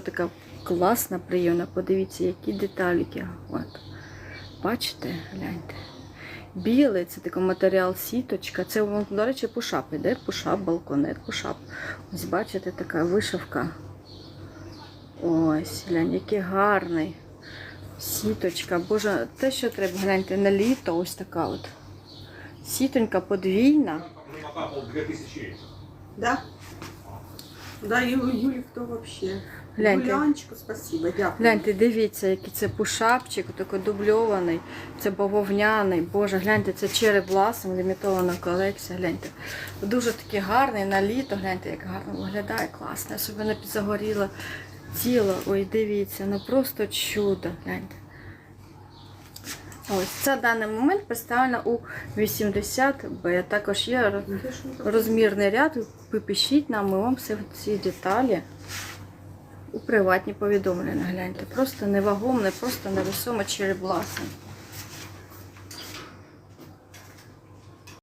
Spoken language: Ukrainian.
Така класна, приємна. Подивіться, які деталіки. От. Бачите, гляньте. Білий це такий матеріал сіточка. Це, до речі, пушап іде. Пушап, балконет, пушап. Ось бачите, така вишивка. Ось, глянь, який гарний. Сіточка. Боже, те, що треба, гляньте, на літо ось така от. Сітонька подвійна. Накапал 2000. Да? Да, Юлі, хто вообще? Гляньте. Юлянчику, спасибо, дякую. Гляньте, дивіться, який це пушапчик, такий дубльований, це бавовняний. Боже, гляньте, це череп ласом, лімітована колекція. Гляньте. Дуже такий гарний на літо. Гляньте, як гарно виглядає, класно. Особливо підзагоріло тіло. Ой, дивіться, ну просто чудо. Гляньте. Ось це в даний момент представлено у 80 б Також є розмірний ряд. Ви нам, ми вам всі ці деталі у приватні повідомлення. Гляньте. Просто невагомне, просто невесомо черебласне.